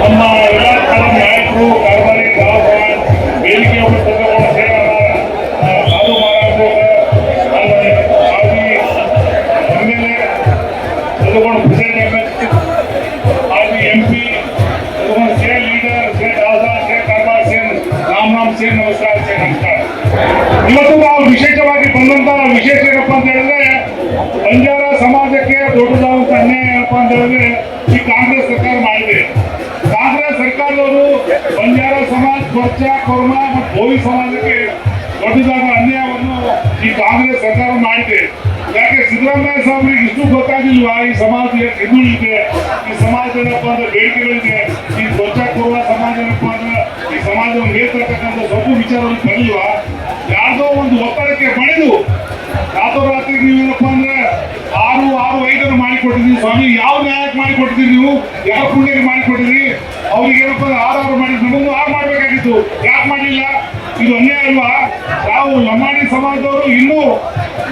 ನಮ್ಮ ಎಲ್ಲ ಕಾಲದ ನಾಯಕರು ಕಾರ್ಬಾರಿ ದಾವಣ್ ವೇದಿಕೆ ತಗೊಂಡು ಸೇರಲ್ಲ ಸಾಧು ಮಹಾರಾಜರು ಆಮೇಲೆ ಆಗಿ ಎಮ್ ಎಲ್ ಎ ತಗೊಂಡು ಪ್ರೆಸಿಡೆಂಟ್ ಆಗಿ ಎಂ ಪಿ ತಗೊಂಡು ಸೇರ್ ಲೀಡರ್ ಸೇರ್ ದಾದಾ ಸೇರ್ ಕಾರ್ಬಾರ್ ಸೇರ್ ರಾಮ್ ರಾಮ್ ಸೇರ್ ನಮಸ್ಕಾರ ಸೇರ್ ನಮಸ್ಕಾರ ಇವತ್ತು ನಾವು ವಿಶೇಷವಾಗಿ ಬಂದಂತ ವಿಶೇಷ ಏನಪ್ಪ ಅಂತ ಹೇಳಿದ್ರೆ ಬಂಜಾರ ಸಮಾಜಕ್ಕೆ ದೊಡ್ಡದಾದಂತ ಹೇಳಿದ್ರೆ ಈ ಕಾಂಗ್ರೆಸ್ ಸರ್ಕಾರ ಮಾಡಿದೆ. ಕಾಂಗ್ರೆಸ್ ಸರ್ಕಾರದವರು ಬಂಜಾರ ಸಮಾಜ ಕೊರ್ಚ ಕೊರ್ಮ ಮತ್ತು ಬೋವಿ ಸಮಾಜಕ್ಕೆ ದೊಡ್ಡದಾದ ಅನ್ಯಾಯವನ್ನು ಈ ಕಾಂಗ್ರೆಸ್ ಸರ್ಕಾರ ಮಾಡಿದೆ. ಯಾಕೆ ಸಿದ್ದರಾಮಯ್ಯ ಸಾಹೇಬರಿಗೆ ಇಷ್ಟು ಗೊತ್ತಾಗಿಲ್ವಾ ಈ ಸಮಾಜ ಎಷ್ಟು ಹಿಂದುಳಿದೆ ಈ ಸಮಾಜ ಏನಪ್ಪ ಅಂದ್ರೆ ಬೇಡಿಕೆಗಳಿದೆ ಈ ಸ್ವಚ್ಛ ಕೊರುವ ಸಮಾಜ ಏನಪ್ಪ ಅಂದ್ರೆ ಈ ಸಮಾಜವನ್ನು ಮೇಲ್ತಕ್ಕಂಥ ಸ್ವಲ್ಪ ವಿಚಾರವನ್ನು ಕಲಿಯುವ ಯಾವುದೋ ಒಂದು ಒತ್ತಡಕ್ಕೆ ಬಳಿದು ರಾತ್ರೋರಾತ್ರಿ ನೀವೇನಪ್ಪ ಮಾಡಿಕೊಟ್ಟಿದ್ದೀವಿ ಸ್ವಾಮಿ ಯಾವ ನ್ಯಾಯಕ್ಕೆ ಮಾಡಿಕೊಟ್ಟಿದ್ದೀರಿ ನೀವು? ಯಾವ ಪುಣ್ಯಕ್ಕೆ ಮಾಡಿಕೊಟ್ಟಿದ್ದೀರಿ ಅವ್ರಿಗೆ ಏನಪ್ಪ ಆಧಾರ ಮಾಡಿ ನಮಗೂ ಆರು ಮಾಡಬೇಕಾಗಿತ್ತು. ಯಾಕೆ ಮಾಡಲಿಲ್ಲ? ಇದು ಅನ್ಯಾಯ ಅಲ್ವಾ? ನಾವು ಲಂಬಾಣಿ ಸಮಾಜದವರು ಇನ್ನೂ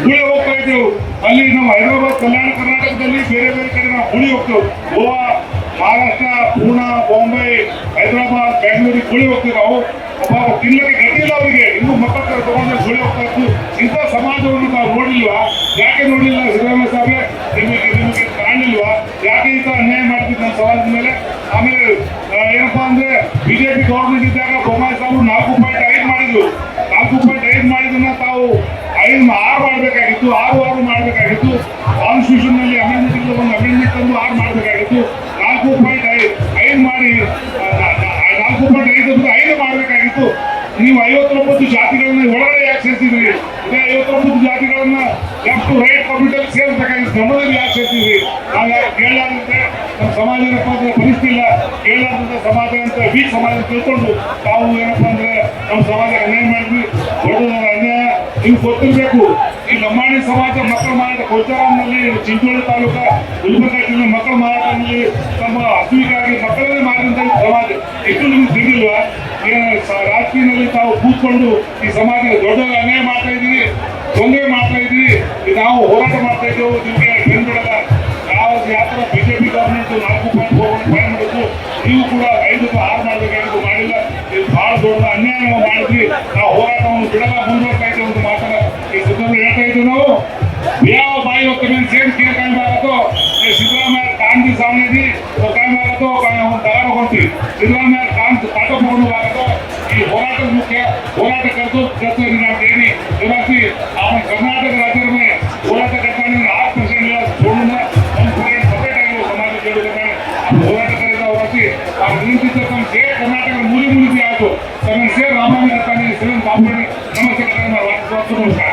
ಗುಳಿ ಹೋಗ್ತಾ ಇದ್ದೇವೆ. ಅಲ್ಲಿ ನಾವು ಹೈದರಾಬಾದ್ ಕಲ್ಯಾಣ ಕರ್ನಾಟಕದಲ್ಲಿ ಬೇರೆ ಬೇರೆ ಕಡೆ ನಾವು ಗುಳಿ ಹೋಗ್ತೇವೆ. ಗೋವಾ, ಮಹಾರಾಷ್ಟ್ರ ಪೂನಾ ಬಾಂಬೆ, ಹೈದರಾಬಾದ್, ಬೆಂಗಳೂರಿಗೆ ಗುಳಿ ಹೋಗ್ತೀವಿ ನಾವು ಅಪ್ಪ ತಿನ್ನಲಿಕ್ಕೆ ಗಟ್ಟಿಲ್ಲ ಅವರಿಗೆ. ಇನ್ನೂ ಮಕ್ಕಳ ತಗೊಂಡು ಗುಳಿ ಹೋಗ್ತಾ ಇತ್ತು. ಇಂಥ ಸಮಾಜವನ್ನು ನಾವು ನೋಡಿಲ್ವಾ? ಯಾಕೆ ನೋಡಿಲ್ಲ? ಯಾಕೆ ಈ ಥರ ಅನ್ಯಾಯ ಮಾಡ್ತಿದ್ದು ನಮ್ಮ ಮೇಲೆ ಆಮೇಲೆ ಏನಪ್ಪಾ ಅಂದ್ರೆ ಬಿಜೆಪಿ ಗೌರ್ಮೆಂಟ್ ಇದ್ದಾಗ ಬೊಮ್ಮಾಯಿ ಸಾಹೇಬರು ನಾಲ್ಕು ಪಾಯಿಂಟ್ ಐದು ಮಾಡಿದ್ರು. ನಾಲ್ಕು ಪಾಯಿಂಟ್ ಐದು ಮಾಡಿದ್ದನ್ನ ತಾವು ಐದು ಆರು ಮಾಡಬೇಕಾಗಿತ್ತು. ಆರು ಆರು ಮಾಡಬೇಕಾಗಿತ್ತು. ಕಾನ್ಸ್ಟಿಟ್ಯೂಷನ್ನಲ್ಲಿ ಅಮೆಂಡ್ಮೆಂಟ್ ಒಂದು ಅಮೆಂಡ್ಮೆಂಟ್ ತಂದು ಆರು ಮಾಡಬೇಕಾಗಿತ್ತು. ನಾಲ್ಕು ಪಾಯಿಂಟ್ ಐದು ಐದು ಮಾಡಿ ಆ, ನಾ- ನಾ- ನಾಲ್ಕು ಪಾಯಿಂಟ್ ಐದು ಬದಲು ಐದು ಮಾಡಬೇಕಾಗಿತ್ತು ನೀವು ಐವತ್ತೊಂಬತ್ತು ಜಾತಿಗಳನ್ನ ಒಳಗಡೆ ಯಾಕೆ ಸೇರಿಸಿದ್ರಿ? ಇದೇ ಐವತ್ತೊಂಬತ್ತು ಜಾತಿಗಳನ್ನ ಲೆಫ್ಟ್ ರೈಟ್ ಕಂಪ್ಯೂಟರ್ ಸೇರಿಸಬೇಕಾಗಿತ್ತು ಸಮಾಜದಲ್ಲಿ ಯಾಕೆ ಸೇರಿಸಿದ್ರಿ? ಆಗ ಕೇಳಲಾರ್ದಂತೆ ನಮ್ಮ ಸಮಾಜ ಏನಪ್ಪ ಅಂದ್ರೆ ಪರಿಸ್ಥಿತಿ ಇಲ್ಲ. ಕೇಳಲಾರ್ದಂತ ಸಮಾಜ ಅಂತ ವೀಕ್ ಸಮಾಜ ತಿಳ್ಕೊಂಡು ತಾವು ಏನಪ್ಪ ಅಂದ್ರೆ ನಮ್ಮ ಸಮಾಜ ಅನ್ಯಾಯ ಮಾಡಿದ್ವಿ. ದೊಡ್ಡದಾದ ಅನ್ಯಾಯ. ನೀವು ಗೊತ್ತಿರಬೇಕು. ಈ ಲಂಬಾಣಿ ಸಮಾಜ ಮಕ್ಕಳ ಮಾರಾಟ ಕೋಚಾರಾಮ್ನಲ್ಲಿ ಚಿಂಚೋಳಿ ತಾಲೂಕ ಗುಲ್ಬರ್ಗ ಜಿಲ್ಲೆ ಮಕ್ಕಳ ಮಾರಾಟದಲ್ಲಿ ತಮ್ಮ ಹಸುವಿಗಾಗಿ ಮಕ್ಕಳನ್ನೇ ಮಾಡಿದಂತ ಸಮಾಜ. ಎಷ್ಟು ನಿಮ್ಗೆ ತಿಳಿದಿಲ್ವಾ? ಏನು ಸ- ರಾಜಕೀಯದಲ್ಲಿ ತಾವು ಕೂತ್ಕೊಂಡು ಈ ಸಮಾಜದ ದೊಡ್ಡ ಅನ್ಯಾಯ ಮಾಡ್ತಾ ಇದ್ದೀವಿ ತೊಂದರೆ ಮಾಡ್ತಾ ಇದ್ದೀವಿ ನಾವು ಹೋರಾಟ ಮಾಡ್ತಾ ಇದ್ದೇವೆ ನಿಮಗೆ ಬೆಂಬಲ ಯಾವ ಯಾವ ಬಿಜೆಪಿ ಗವರ್ಮೆಂಟ್ ನಾಲ್ಕು ಪಾಯಿಂಟ್ ಹೋಗೋದು ಭಯ ಮಾಡಿದ್ರು ನೀವು ಕೂಡ ಐದು ಆರು ಮಾಡಬೇಕಾಗಿದ್ದು ಮಾಡಿಲ್ಲ ಇದು ಬಹಳ ದೊಡ್ಡ ಅನ್ಯಾಯ ನಾವು ಮಾಡಿದ್ವಿ ನಾವು ಹೋರಾಟವನ್ನು ಬಿಡಲ ಮುಂದುವರ್ತಾ ಇದ್ದೇವೆ ಅಂತ ಮಾತನ್ನ ಈ ಸಿದ್ದರಾಮಯ್ಯ ಹೇಳ್ತಾ ಇದ್ದೀವಿ ನಾವು ಯಾವ ಬಾಯಿ ಹೊತ್ತು ಮೇಲೆ ಸೇರಿ ಕೇರ್ ಕಾಯ್ಮ ಆಗುತ್ತೋ ಸಿದ್ದರಾಮಯ್ಯ ಕಾಂಗ್ರೆಸ್ ಸಾಮಿ ಕಾಯ್ಮ ಆಗುತ್ತೋ ಒಂದು ತಗೊಂಡು ಹೋಗ್ತೀವಿ ಸಿದ್ದರಾಮಯ್ಯ ಪಾಠವನ್ನು ಭಾರತ ಈ ಹೋರಾಟದ ಮುಖ್ಯ ಹೋರಾಟಕರ್ತರು ಕರ್ತೇನೆ ನಿವಾಸಿ ಅವನ ಕರ್ನಾಟಕ ರಾಜ್ಯದಲ್ಲಿ ಹೋರಾಟಕರ್ತನ ಆರು ಪರ್ಸೆಂಟ್ ಸೋಡನ್ನ ಒಂದು ಪರ್ಸೆಂಟ್ ಸಪರೇಟ್ ಆಗಿರುವ ಸಮಾಜ ಕೇಳಿದರೆ ಹೋರಾಟಕರಿಂದ ಹೊರಸಿ ಆ ನಿಂತಿದ್ದ ತಮ್ಮ ಸೇರ್ ಕರ್ನಾಟಕದ ಮೂಲೆ ಮೂಲಿಕೆ ಆಯಿತು ತನ್ನ ಸೇರ್ ರಾಮಣ್ಣ ತಾನೇ ಸಿಎಂ ಬಾಬು ನಮಸ್ಕಾರ ನಮಸ್ಕಾರ